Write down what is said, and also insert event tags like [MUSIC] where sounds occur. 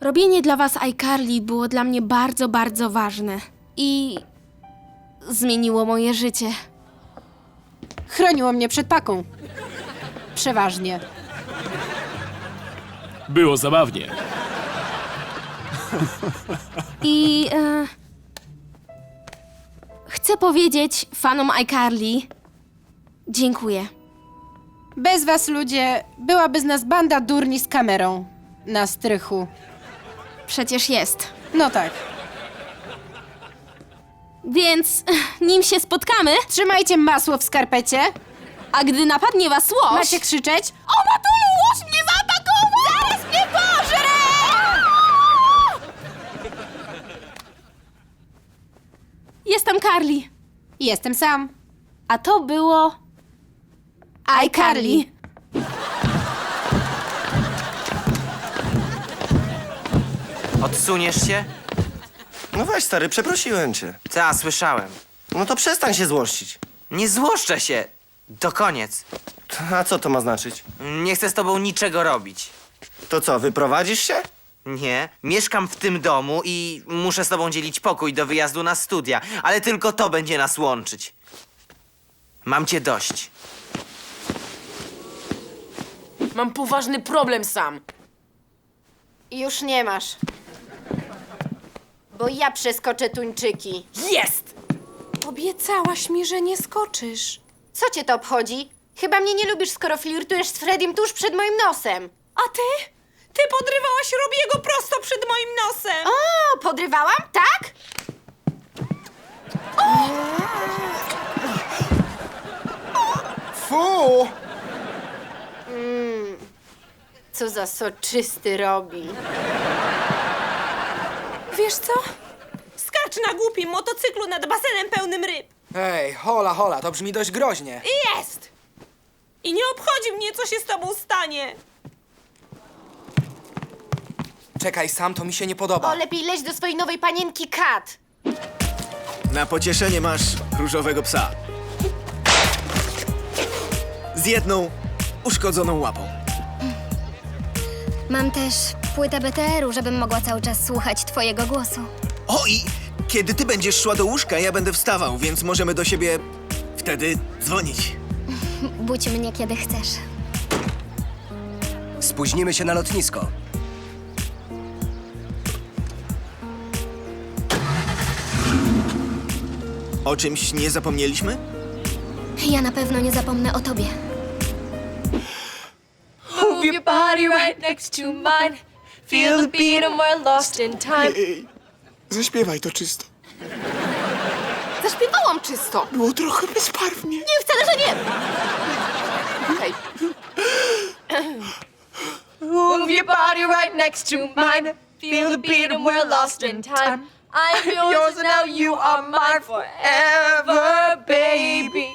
Robienie dla was iCarly było dla mnie bardzo, bardzo ważne. I zmieniło moje życie. Chroniło mnie przed paką. Przeważnie. Było zabawnie. I e, chcę powiedzieć fanom iCarly dziękuję. Bez was, ludzie, byłaby z nas banda durni z kamerą. Na strychu. Przecież jest. No tak. Więc [LAUGHS] nim się spotkamy, Trzymajcie masło w skarpecie. a gdy napadnie was łoś... Macie krzyczeć? O Matulu, łoś mnie zaatakował! Zaraz mnie pożre! Jestem Carly, Jestem sam. a to było... iCarly. Odsuniesz się? No weź stary, przeprosiłem cię. Ta, słyszałem. No to przestań się złościć. Nie złoszczę się. To koniec. A co to ma znaczyć? Nie chcę z tobą niczego robić. To co, wyprowadzisz się? Nie, mieszkam w tym domu i muszę z tobą dzielić pokój do wyjazdu na studia, ale tylko to będzie nas łączyć. Mam cię dość. Mam poważny problem sam. Już nie masz. Bo ja przeskoczę tuńczyki. Jest! Obiecałaś mi, że nie skoczysz. Co cię to obchodzi? Chyba mnie nie lubisz, skoro flirtujesz z Fredim tuż przed moim nosem. A ty? Ty podrywałaś Robiego prosto przed moim nosem. O, podrywałam? Tak? Fu! Co za soczysty robi. Wiesz co? Skacz na głupim motocyklu nad basenem pełnym ryb. Ej, hola, hola, to brzmi dość groźnie. I jest! I nie obchodzi mnie, co się z tobą stanie. Czekaj, sam to mi się nie podoba. O, lepiej leć do swojej nowej panienki Kat. Na pocieszenie masz różowego psa. Z jedną uszkodzoną łapą. Mam też płytę BTR-u, żebym mogła cały czas słuchać twojego głosu. O i kiedy ty będziesz szła do łóżka, ja będę wstawał, więc możemy do siebie wtedy dzwonić. [LAUGHS] Budź mnie, kiedy chcesz. Spóźnimy się na lotnisko. O czymś nie zapomnieliśmy? Ja na pewno nie zapomnę o tobie. Move your body right next to mine. Feel the beat and we're lost in time. Zaśpiewaj to czysto. Zaśpiewałam czysto. Było trochę bezbarwnie. Nie, wcale, że nie. Okej. Move your body right next to mine. Feel the beat and we're lost in time. I'm yours and now you are mine forever, baby.